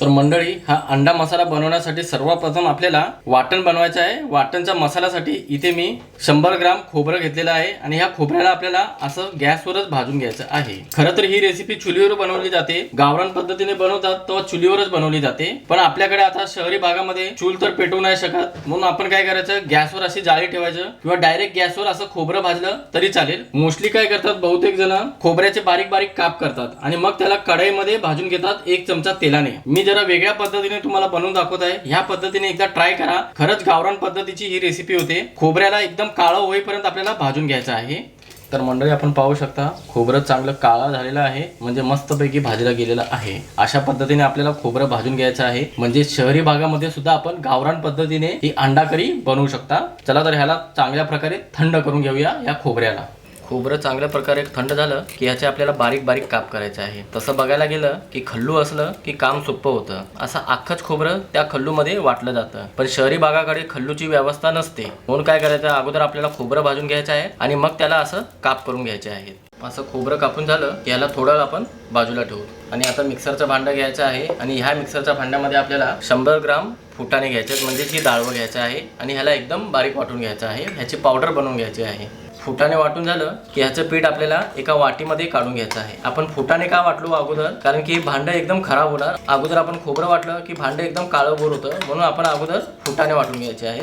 तर मंडळी हा अंडा मसाला बनवण्यासाठी सर्वप्रथम आपल्याला वाटण बनवायचं आहे. वाटणच्या मसाल्यासाठी इथे मी शंभर ग्राम खोबरं घेतलेलं आहे आणि ह्या खोबऱ्याला आपल्याला असं गॅसवरच भाजून घ्यायचं आहे. खरं तर ही रेसिपी चुलीवर बनवली जाते. गावरान पद्धतीने बनवतात तेव्हा चुलीवरच बनवली जाते. पण आपल्याकडे आता शहरी भागामध्ये चूल तर पेटवू नाही शकत. म्हणून आपण काय करायचं? गॅसवर अशी जाळी ठेवायचं किंवा डायरेक्ट गॅसवर असं खोबरं भाजलं तरी चालेल. मोस्टली काय करतात? बहुतेक जण खोबऱ्याचे बारीक बारीक काप करतात आणि मग त्याला कढईमध्ये भाजून घेतात एक चमचा तेलाने. मी जरा वेगळ्या पद्धतीने तुम्हाला बनवून दाखवत आहे. ह्या पद्धतीने एकदा ट्राय करा. खरंच गावरान पद्धतीची ही रेसिपी होते. खोबऱ्याला एकदम काळं होईपर्यंत आपल्याला भाजून घ्यायचं आहे. तर मंडळी आपण पाहू शकता खोबरं चांगलं काळा झालेलं आहे. म्हणजे मस्तपैकी भाजलं गेलेलं आहे. अशा पद्धतीने आपल्याला खोबरं भाजून घ्यायचं आहे. म्हणजे शहरी भागामध्ये सुद्धा आपण गावरान पद्धतीने ही अंडा करी बनवू शकता. चला तर ह्याला चांगल्या प्रकारे थंड करून घेऊया या खोबऱ्याला. खोबरं चांगल्या प्रकारे थंड झालं की ह्याचे आपल्याला बारीक बारीक काप करायचे आहे. तसं बघायला गेलं की खल्लू असलं की काम सोपं होतं. असं अख्खच खोबरं त्या खल्लूमध्ये वाटलं जातं. पण शहरी भागाकडे खल्लूची व्यवस्था नसते. म्हणून काय करायचं? अगोदर आपल्याला खोबरं भाजून घ्यायचं आहे आणि मग त्याला असं काप करून घ्यायचे आहेत असं खोबरं कापून झालं की याला थोडं आपण बाजूला ठेवू. आणि आता मिक्सरचं भांडं घ्यायचं आहे आणि ह्या मिक्सरच्या भांड्यामध्ये आपल्याला शंभर ग्राम फुटाने घ्यायचे आहेत म्हणजे की डाळवं घ्यायचं आहे आणि ह्याला एकदम बारीक वाटून घ्यायचं आहे. ह्याची पावडर बनवून घ्यायची आहे. फुटाने वाटून झालं की ह्याचं पीठ आपल्याला एका वाटीमध्ये काढून घ्यायचं आहे. आपण फुटाने का वाटलो अगोदर? कारण की भांडं एकदम खराब होणार. अगोदर आपण खोबरं वाटलं की भांडं एकदम काळंबोर होतं. म्हणून आपण अगोदर फुटाने वाटून घ्यायचे आहे.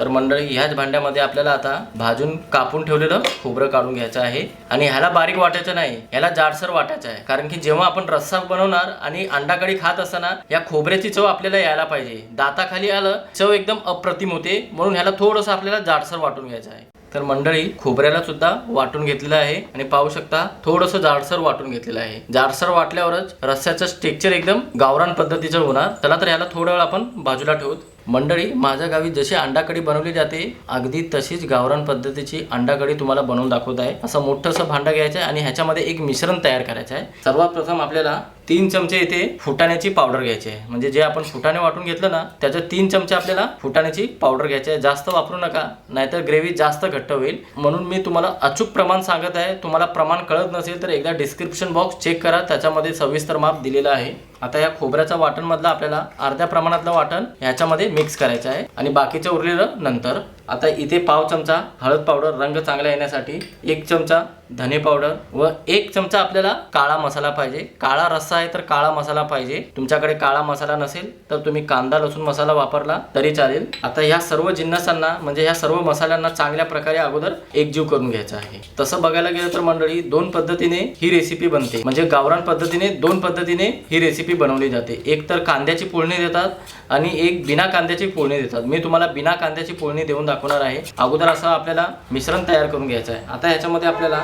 तर मंडळी ह्याच भांड्यामध्ये आपल्याला आता भाजून कापून ठेवलेलं खोबरं काढून घ्यायचं आहे. आणि ह्याला बारीक वाटायचं नाही. ह्याला जाडसर वाटायचं आहे. कारण की जेव्हा आपण रस्सा बनवणार आणि अंडाकडी खात असताना या खोबऱ्याची चव आपल्याला यायला पाहिजे. दाताखाली आलं चव एकदम अप्रतिम होते. म्हणून ह्याला थोडंसं आपल्याला जाडसर वाटून घ्यायचं आहे. तर मंडळी खोबऱ्याला सुद्धा वाटून घेतलेलं आहे आणि पाहू शकता थोडंसं जाडसर वाटून घेतलेलं आहे. जाडसर वाटल्यावरच रस्स्याचं स्ट्रेक्चर एकदम गावरान पद्धतीचं होणार. चला तर याला थोडा वेळ आपण बाजूला ठेवूत. मंडळी माझ्या गावी जशी अंडाकडी बनवली जाते अगदी तशीच गावरान पद्धतीची अंडाकडी तुम्हाला बनवून दाखवत आहे. असं मोठंसं भांडं घ्यायचं आहे आणि ह्याच्यामध्ये एक मिश्रण तयार करायचं आहे. सर्वात प्रथम आपल्याला तीन चमचे इथे फुटाण्याची पावडर घ्यायची आहे. म्हणजे जे आपण फुटाणे वाटून घेतलं ना त्याच्या तीन चमचे आपल्याला फुटाण्याची पावडर घ्यायची आहे. जास्त वापरू नका नाहीतर ग्रेव्ही जास्त घट्ट होईल. म्हणून मी तुम्हाला अचूक प्रमाण सांगत आहे. तुम्हाला प्रमाण कळत नसेल तर एकदा डिस्क्रिप्शन बॉक्स चेक करा. त्याच्यामध्ये सविस्तर माप दिलेलं आहे. आता या खोबऱ्याच्या वाटणमधलं आपल्याला अर्ध्या प्रमाणातलं वाटण ह्याच्यामध्ये मिक्स करायचं आहे. आणि बाकीचं उरलेलं नंतर आता इथे पाव चमचा हळद पावडर रंग चांगला येण्यासाठी एक चमचा धने पावडर व एक चमचा आपल्याला काळा मसाला पाहिजे. काळा रस्सा आहे तर काळा मसाला पाहिजे. तुमच्याकडे काळा मसाला नसेल तर तुम्ही कांदा लसूण मसाला वापरला तरी चालेल. आता ह्या सर्व जिन्नसांना म्हणजे ह्या सर्व मसाल्यांना चांगल्या प्रकारे अगोदर एकजीव करून घ्यायचा आहे. तसं बघायला गेलं तर मंडळी दोन पद्धतीने ही रेसिपी बनते. म्हणजे गावरान पद्धतीने दोन पद्धतीने ही रेसिपी बनवली जाते. एक तर कांद्याची फोडणी देतात आणि एक बिना कांद्याची फोडणी देतात. मी तुम्हाला बिना कांद्याची फोडणी देऊन दाखवणार आहे. अगोदर असं आपल्याला मिश्रण तयार करून घ्यायचं आहे. आता ह्याच्यामध्ये आपल्याला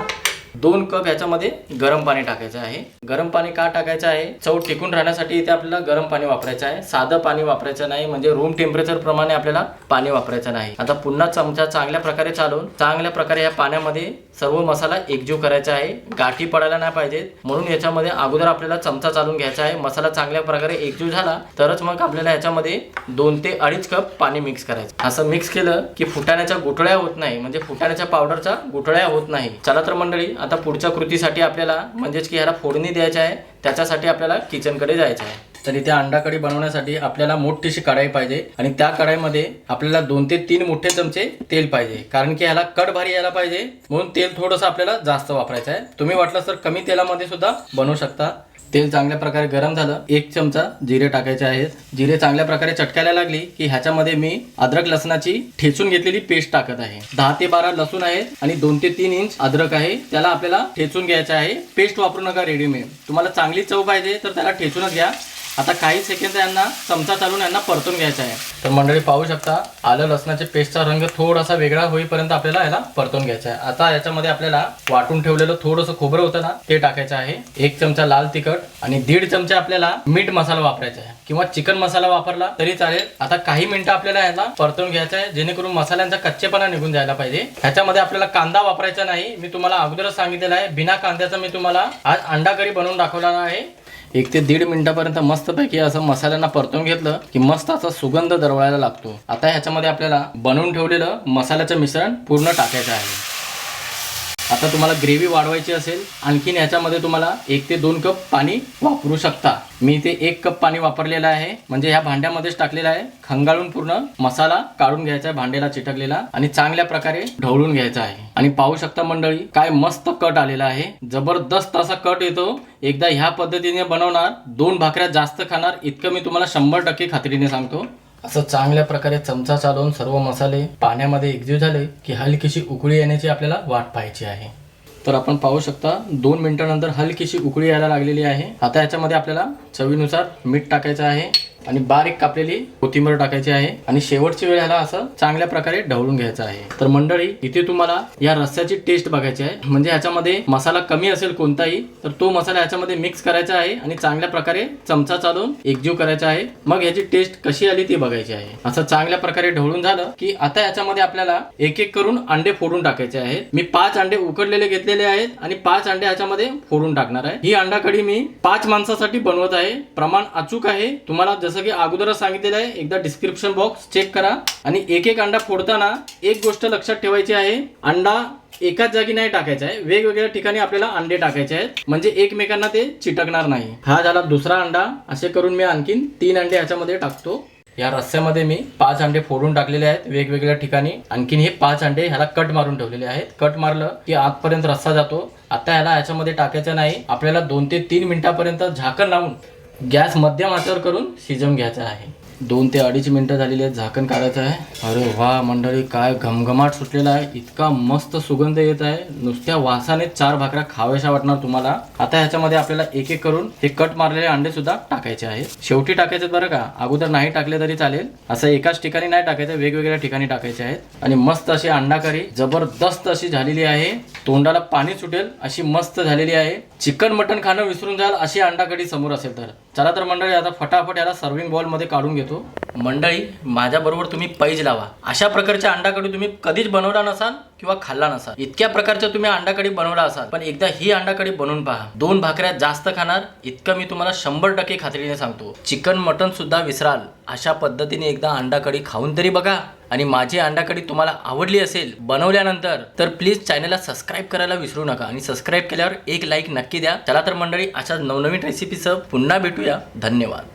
दोन कप ह्याच्यामध्ये गरम पाणी टाकायचं आहे. गरम पाणी का टाकायचं आहे? चव टिकून राहण्यासाठी इथे आपल्याला गरम पाणी वापरायचं आहे. साधं पाणी वापरायचं नाही म्हणजे रूम टेम्परेचर प्रमाणे आपल्याला पाणी वापरायचं नाही. आता पुन्हा चमचा चांगल्या प्रकारे चालवून चांगल्या प्रकारे या पाण्यामध्ये सर्व मसाला एकजीव करायचा आहे. गाठी पडायला नाही पाहिजेत. म्हणून याच्यामध्ये अगोदर आपल्याला चमचा चालून घ्यायचा आहे. मसाला चांगल्या प्रकारे एकजीव झाला तरच मग आपल्याला याच्यामध्ये दोन ते अडीच कप पाणी मिक्स करायचं. असं मिक्स केलं की फुटाण्याच्या गुठळ्या होत नाही. म्हणजे फुटाण्याच्या पावडरच्या गुठळ्या होत नाही. चला तर मंडळी आता पुढच्या कृतीसाठी आपल्याला म्हणजेच की ह्याला फोडणी द्यायची आहे त्याच्यासाठी आपल्याला किचनकडे जायचं आहे. तर इथे अंडा कढी बनवण्यासाठी आपल्याला मोठीशी कढाई पाहिजे आणि त्या कढाईमध्ये आपल्याला दोन ते तीन मोठे चमचे तेल पाहिजे. कारण की ह्याला कड भारी यायला पाहिजे म्हणून तेल थोडंसं आपल्याला जास्त वापरायचं आहे. तुम्ही वाटलं तर कमी तेलामध्ये सुद्धा बनवू शकता. तेल चांगल्या प्रकारे गरम झालं. एक चमचा जिरे टाकायचे आहेत. जिरे चांगल्या प्रकारे चटकायला लागली की ह्याच्यामध्ये मी अद्रक लसणाची ठेचून घेतलेली पेस्ट टाकत आहे. दहा ते बारा लसूण आहे आणि दोन ते तीन इंच अद्रक आहे. त्याला आपल्याला ठेचून घ्यायचं आहे. पेस्ट वापरू नका रेडीमेड. तुम्हाला चांगली चव पाहिजे तर त्याला ठेचूनच घ्या. आता काही सेकंद यांना चमचा चालून यांना परतून घ्यायचा आहे. तर मंडळी पाहू शकता आलं लसणाच्या पेस्टचा रंग थोडासा वेगळा होईपर्यंत आपल्याला याला परतून घ्यायचा आहे. आता याच्यामध्ये आपल्याला वाटून ठेवलेलं थोडंसं खोबरं होतं ना ते टाकायचं आहे. एक चमचा लाल तिखट आणि दीड चमचा आपल्याला मीठ मसाला वापरायचा आहे. किंवा चिकन मसाला वापरला तरी चालेल. आता काही मिनिटं आपल्याला याला परतून घ्यायचं आहे जेणेकरून मसाल्यांचा कच्चेपणा निघून जायला पाहिजे. ह्याच्यामध्ये आपल्याला कांदा वापरायचा नाही मी तुम्हाला अगोदरच सांगितलेलं आहे. बिना कांद्याचा मी तुम्हाला आज अंडा करी बनवून दाखवला आहे. एक ते दीड मिनिटापर्यंत मस्तपैकी असं मसाल्यांना परतून घेतलं की मस्त असा सुगंध दरवळायला लागतो. आता ह्याच्यामध्ये आपल्याला बनवून ठेवलेलं मसाल्याचं मिश्रण पूर्ण टाकायचं आहे. आता तुम्हाला ग्रेव्ही वाढवायची असेल आणखीन ह्याच्यामध्ये तुम्हाला एक ते दोन कप पाणी वापरू शकता. मी इथे एक कप पाणी वापरलेलं आहे. म्हणजे ह्या भांड्यामध्येच टाकलेलं आहे. खंगाळून पूर्ण मसाला काढून घ्यायचा आहे भांड्याला चिटकलेला. आणि चांगल्या प्रकारे ढवळून घ्यायचा आहे. आणि पाहू शकता मंडळी काय मस्त कट आलेला आहे. जबरदस्त असा कट येतो. एकदा ह्या पद्धतीने बनवणार दोन भाकऱ्या जास्त खाणार इतकं मी तुम्हाला शंभर टक्के खात्रीने सांगतो. असं चांगल्या प्रकारे चमचा चालवून सर्व मसाले पाण्यामध्ये एकजीव झाले की हलकीशी उकळी येण्याची आपल्याला वाट पाहायची आहे. तर आपण पाहू शकता दोन मिनिटानंतर हलकीशी उकळी यायला लागलेली आहे. आता याच्यामध्ये आपल्याला चवीनुसार मीठ टाकायचं आहे. आणि बारीक कापलेली कोथिंबीर टाकायची आहे. आणि शेवटची वेळ ह्याला असं चांगल्या प्रकारे ढवळून घ्यायचं आहे. तर मंडळी इथे तुम्हाला या रस्स्याची टेस्ट बघायची आहे. म्हणजे ह्याच्यामध्ये मसाला कमी असेल कोणताही तर तो मसाला ह्याच्यामध्ये मिक्स करायचा आहे आणि चांगल्या प्रकारे चमचा चालवून एकजीव करायचा आहे. मग ह्याची टेस्ट कशी आली ती बघायची आहे. असं चांगल्या प्रकारे ढवळून झालं की आता याच्यामध्ये आपल्याला एक एक करून अंडे फोडून टाकायचे आहेत. मी पाच अंडे उकडलेले घेतलेले आहेत आणि पाच अंडे ह्याच्यामध्ये फोडून टाकणार आहे. ही अंडा कढी मी पाच माणसासाठी बनवत आहे. प्रमाण अचूक आहे. तुम्हाला जसं की अगोदरच सांगितलेलं आहे. एकदा डिस्क्रिप्शन बॉक्स चेक करा. आणि एक एक अंडा फोडताना एक गोष्ट लक्षात ठेवायची आहे. अंडा एकाच जागी नाही टाकायचा आहे. वेगवेगळ्या ठिकाणी आपल्याला अंडे टाकायचे आहेत. म्हणजे एकमेकांना ते चिटकणार नाही. हा झाला दुसरा अंडा. असे करून मी आणखीन तीन अंडे ह्याच्यामध्ये टाकतो. या रस्स्यामध्ये मी पाच अंडे फोडून टाकलेले आहेत वेगवेगळ्या ठिकाणी. आणखीन हे पाच अंडे ह्याला कट मारून ठेवलेले आहेत. कट मारलं की आतपर्यंत रस्सा जातो. आता ह्याला ह्याच्यामध्ये टाकायचं नाही. आपल्याला दोन ते तीन मिनिटापर्यंत झाकण लावून गॅस मध्यम आचेवर करून शिजवून घ्यायचा आहे. दोन ते अडीच मिनिटं झालेली आहेत झाकण काढायचं आहे. अरे वा मंडळी काय घमघमाट सुटलेला आहे. इतका मस्त सुगंध येत आहे. नुसत्या वासाने चार भाकऱ्या खाव्याशा वाटणार तुम्हाला. आता ह्याच्यामध्ये आपल्याला एक एक करून हे कट मारलेले अंडे सुद्धा टाकायचे आहेत. शेवटी टाकायचे बरं का? अगोदर नाही टाकले तरी चालेल. असं एकाच ठिकाणी नाही टाकायचं वेगवेगळ्या ठिकाणी टाकायचे आहेत. आणि मस्त अशी अंडा करी जबरदस्त अशी झालेली आहे. तोंडाला पाणी सुटेल अशी मस्त झालेली आहे. चिकन मटन खाणं विसरून जाल अशी अंडा कढी समोर असेल तर. चला तर मंडळी आता फटाफट याला सर्विंग बॉलमध्ये काढून घेतो. मंडळी माझ्याबरोबर तुम्ही पैज लावा. अशा प्रकारच्या अंडाकडी तुम्ही कधीच बनवला नसाल किंवा खाल्ला नसाल. इतक्या प्रकारच्या तुम्ही अंडा कढी बनवला असाल पण एकदा ही अंडा कढी बनवून पहा. दोन भाकऱ्या जास्त खाणार इतकं मी तुम्हाला शंभर टक्के खात्रीने सांगतो. चिकन मटन सुद्धा विसराल. अशा पद्धतीने एकदा अंडा कढी खाऊन तरी बघा. आणि माझी अंडाकडी तुम्हाला आवडली असेल बनवल्यानंतर तर प्लीज चॅनलला सबस्क्राईब करायला विसरू नका. आणि सबस्क्राईब केल्यावर एक लाईक नक्की द्या. चला तर मंडळी अशा नवनवीन रेसिपीसह पुन्हा भेटूया. धन्यवाद.